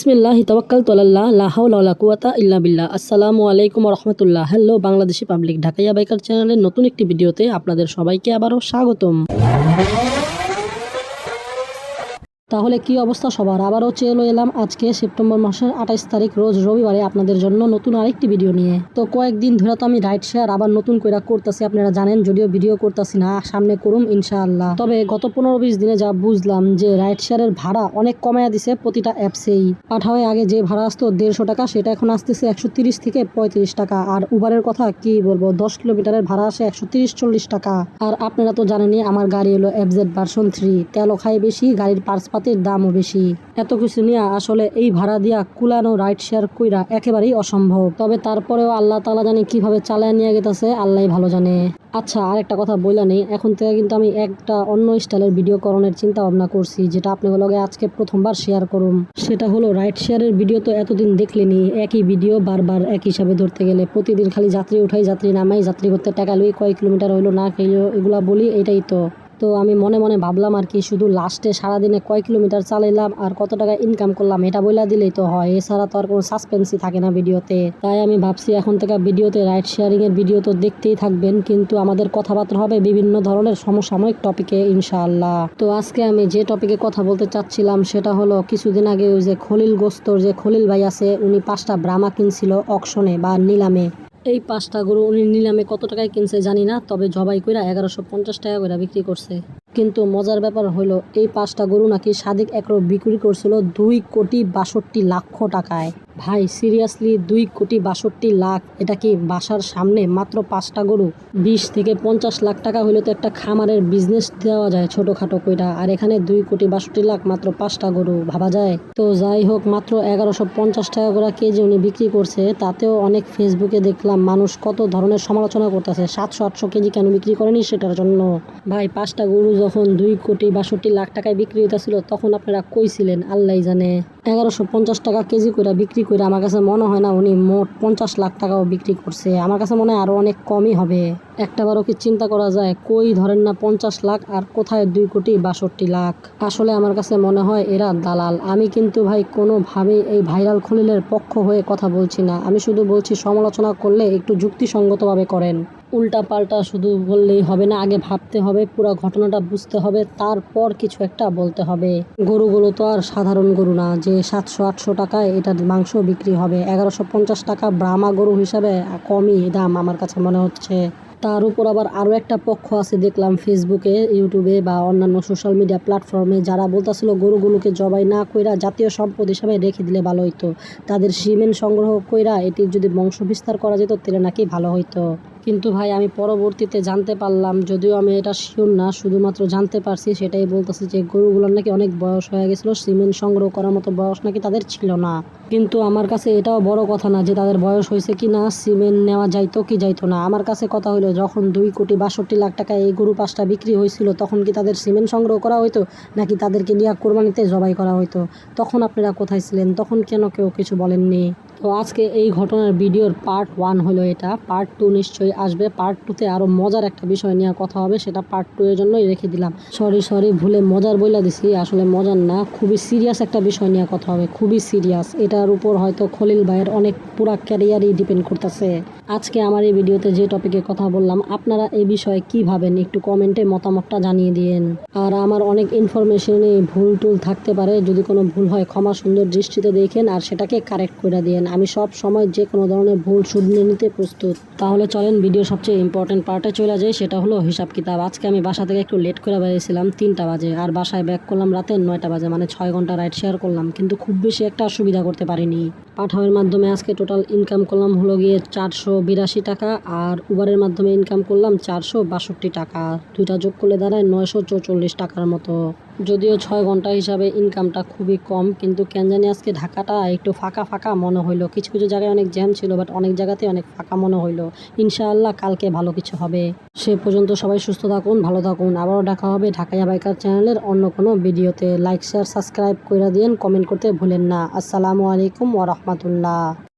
বিসমিল্লাহি তাওয়াক্কাল তোলাল্লাহ লাহাউ ওয়ালা কুওয়াতা ইল্লা বিল্লাহ। আসসালামু আলাইকুম রহমতুল্লাহ। Hello, Bangladeshi public, Dhakaiya biker চ্যানেলের নতুন একটি ভিডিওতে আপনাদের সবাইকে আবারও স্বাগতম। তাহলে কি অবস্থা সবার? আবারও চলে এলাম আজকে সেপ্টেম্বর মাসের আঠাইশ তারিখ, রোজ রবিবারে আপনাদের জন্য নতুন আরেকটি ভিডিও নিয়ে। তো কয়েকদিন ধরে তো আমি রাইড শেয়ার আবার নতুন করে করতেছি, আপনারা জানেন যদিও ভিডিও করতেছি না, সামনে করুম ইনশাআল্লাহ। তবে গত পনেরো বিশ দিনে যা বুঝলাম যে রাইড শেয়ারের ভাড়া অনেক কমায়া দিছে প্রতিটা অ্যাপসেই। পাঠাওয়ে আগে যে ভাড়া আসতো দেড়শো টাকা, সেটা এখন আসতেছে একশো তিরিশ থেকে পঁয়ত্রিশ টাকা। আর উবারের কথা কি বলব, দশ কিলোমিটারের ভাড়া আসে একশো তিরিশ চল্লিশ টাকা। আর আপনারা তো জানেনই, আমার গাড়ি হলো এফজেড ভার্সন থ্রি তেলও খায় বেশি, গাড়ির পার্সপাতির দামও বেশি। এত কিছু নিয়ে আসলে এই ভাড়া দিয়া কুলানো রাইড শেয়ার কইরা একেবারেই অসম্ভব। তবে তারপরেও আল্লাহ তালা জানে কীভাবে চালায় নিয়ে গেতেছে আল্লাহ ভালো জানে। আচ্ছা আরেকটা কথা বইলা নেই, এখন থেকে কিন্তু আমি একটা অন্য স্টাইলের ভিডিও করণের চিন্তা ভাবনা করছি, যেটা আপনাদের লগে আজকে প্রথমবার শেয়ার করুন। সেটা হলো, রাইড শেয়ারের ভিডিও তো এতদিন দেখলেনি, একই ভিডিও বারবার এক হিসাবে ধরতে গেলে। প্রতিদিন খালি যাত্রী উঠাই, যাত্রী নামাই, যাত্রী করতে টাকা লুই কয় কিলোমিটার হইল, না খেলো এগুলা বলি, এটাই তো। তো আমি মনে মনে ভাবলাম আর কি, শুধু লাস্টে সারাদিনে কয় কিলোমিটার চালাইলাম আর কত টাকা ইনকাম করলাম এটা বইলা দিলেই তো হয়। এছাড়া তো আর কোনো সাসপেন্সই থাকে না ভিডিওতে। তাই আমি ভাবছি এখন থেকে ভিডিওতে রাইড শেয়ারিং এর ভিডিও তো দেখতেই থাকবেন, কিন্তু আমাদের কথাবার্তা হবে বিভিন্ন ধরনের সমসাময়িক টপিকে ইনশাআল্লাহ। তো আজকে আমি যে টপিকে কথা বলতে চাচ্ছিলাম সেটা হলো কিছুদিন আগে ওই যে খলিল গোস্তর যে খলিল ভাই আছে, উনি পাঁচটা ব্রামা কিনছিল অকশনে বা নিলামে। এই পাঁচটা গরু উনি নিলামে কত টাকায় কিনছে জানি না, তবে জবাই কইরা এগারোশো পঞ্চাশ টাকা করে বিক্রি করছে। কিন্তু মজার ব্যাপার হলো এই পাঁচটা গরু নাকি সাদিক একর বিক্রি করছিল দুই কোটি বাষট্টি লক্ষ টাকায়। ভাই সিরিয়াসলি দুই কোটি বাষট্টি লাখ, এটা কি বাসার সামনে মাত্র পাঁচটা গরু? বিশ থেকে পঞ্চাশ লাখ টাকা হলে তো একটা খামারের বিজনেস দেওয়া যায় ছোটোখাটো কইটা আর এখানে দুই কোটি বাষট্টি লাখ মাত্র পাঁচটা গরু, ভাবা যায়? তো যাই হোক, মাত্র এগারোশো পঞ্চাশ টাকা করে কেজি উনি বিক্রি করছে। তাতেও অনেক ফেসবুকে দেখলাম মানুষ কত ধরনের সমালোচনা করতেছে। সাতশো, আটশো কেজি কেন বিক্রি করেনি সেটার জন্য? ভাই, পাঁচটা গরু যখন দুই কোটি বাষট্টি লাখ টাকায় বিক্রি হইতেছিল, তখন আপনারা কইছিলেন আল্লাহ জানে। এগারোশো পঞ্চাশ টাকা কেজি করে বিক্রি করে আমার কাছে মনে হয় না উনি মোট পঞ্চাশ লাখ টাকাও বিক্রি করছে। আমার কাছে মনে হয় আরও অনেক কমই হবে। একটা বারও কি চিন্তা করা যায়? কই ধরেন না পঞ্চাশ লাখ আর কোথায় দুই কোটি বাষট্টি লাখ? আসলে আমার কাছে মনে হয় এরা দালাল। আমি কিন্তু ভাই কোনোভাবেই এই ভাইরাল খলিলের পক্ষ হয়ে কথা বলছি না। আমি শুধু বলছি সমালোচনা করলে একটু যুক্তিসঙ্গতভাবে করেন। উল্টা পাল্টা শুধু বললেই হবে না, আগে ভাবতে হবে, পুরো ঘটনাটা বুঝতে হবে, তারপর কিছু একটা বলতে হবে। গরুগুলো তো আর সাধারণ গরু না, যে সাতশো, আটশো টাকায় এটার মাংস বিক্রি হবে, এগারোশো পঞ্চাশ টাকা ব্রাহ্মা গরু হিসাবে কমই দাম আমার কাছে মনে হচ্ছে। তার উপর আবার আরও একটা পক্ষ আছে, দেখলাম ফেসবুকে, ইউটিউবে বা অন্যান্য সোশ্যাল মিডিয়া প্ল্যাটফর্মে, যারা বলতেছিল গরুগুলোকে জবাই না কইরা জাতীয় সম্পদ হিসাবে রেখে দিলে ভালো হইতো। তাদের সিমেন্ট সংগ্রহ কইরা এটির যদি বংশ বিস্তার করা যেত, তাহলে নাকি ভালো হইতো। কিন্তু ভাই, আমি পরবর্তীতে জানতে পারলাম, যদিও আমি এটা শিওর না, শুধুমাত্র জানতে পারছি, সেটাই বলতেছি যে গরুগুলোর নাকি অনেক বয়স হয়ে গেছিল, সিমেন্ট সংগ্রহ করার মতো বয়স নাকি তাদের ছিল না। কিন্তু আমার কাছে এটাও বড় কথা না যে তাদের বয়স হয়েছে কি না সিমেন্ট নেওয়া যাইতো কি যাইতো না। আমার কাছে কথা হলো যখন দুই কোটি বাষট্টি লাখ টাকা এই গরু পাঁচটা বিক্রি হয়েছিল, তখন কি তাদের সিমেন্ট সংগ্রহ করা হইতো, নাকি তাদেরকে নিয়ে কোরবানিতে জবাই করা হইতো? তখন আপনারা কোথায় ছিলেন? তখন কেন কেউ কিছু বলেননি? তো আজকে এই ঘটনার ভিডিওর পার্ট ওয়ান হলো এটা। পার্ট টু নিশ্চয়ই আসবে। পার্ট টুতে আরও মজার একটা বিষয় নিয়ে কথা হবে, সেটা পার্ট টু এর জন্যই রেখে দিলাম। সরি সরি ভুলে মজার বইলা দিছি, আসলে মজার না, খুবই সিরিয়াস একটা বিষয় নিয়ে কথা হবে, খুবই সিরিয়াস এটার উপর হয়তো খলিল ভাইয়ের অনেক পুরা ক্যারিয়ারই ডিপেন্ড করতেছে। আজকে আমার এই ভিডিওতে যে টপিকে কথা বললাম, আপনারা এই বিষয়ে কি ভাবেন? একটু কমেন্টে মতামতটা জানিয়ে দিয়েন। আর আমার অনেক ইনফরমেশনে ভুল টুল থাকতে পারে, যদি কোনো ভুল হয় ক্ষমা সুন্দর দৃষ্টিতে দেখেন, আর সেটাকে কারেক্ট করে দিয়েন। আমি সব সময় যে কোনো ধরনের ভুল শুধরে নিতে প্রস্তুত। তাহলে চলেন ভিডিও সবচেয়ে ইম্পর্টেন্ট পার্টে চলে যায় সেটা হলো হিসাব কিতাব। আজকে আমি বাসা থেকে একটু লেট করে বেরিয়েছিলাম, তিনটা বাজে, আর বাসায় ব্যাক করলাম রাতে নয়টা বাজে মানে ছয় ঘণ্টা রাইড শেয়ার করলাম, কিন্তু খুব বেশি একটা সুবিধা করতে পারিনি। পাঠাওয়ের মাধ্যমে আজকে টোটাল ইনকাম করলাম হলো গিয়ে চারশো বিরাশি টাকা, আর উবারের মাধ্যমে ইনকাম করলাম চারশো বাষট্টি টাকা। দুইটা যোগ করলে দাঁড়ায় নয়শো চৌচল্লিশ টাকার মতো। যদিও ছয় ঘণ্টা হিসাবে ইনকামটা খুবই কম, কিন্তু কেন জানি আজকে ঢাকাটা একটু ফাঁকা ফাঁকা মনে হইল। কিছু কিছু জায়গায় অনেক জ্যাম ছিল বাট অনেক জায়গাতে অনেক ফাঁকা মনে হইল। ইনশাআল্লাহ কালকে ভালো কিছু হবে। সে পর্যন্ত সবাই সুস্থ থাকুন, ভালো থাকুন। আবারও দেখা হবে ঢাকাইয়া বাইকার চ্যানেলের অন্য কোনো ভিডিওতে। লাইক শেয়ার সাবস্ক্রাইব করে দিন কমেন্ট করতে ভুলেন না। আসসালামু আলাইকুম ওরহমতুল্লাহ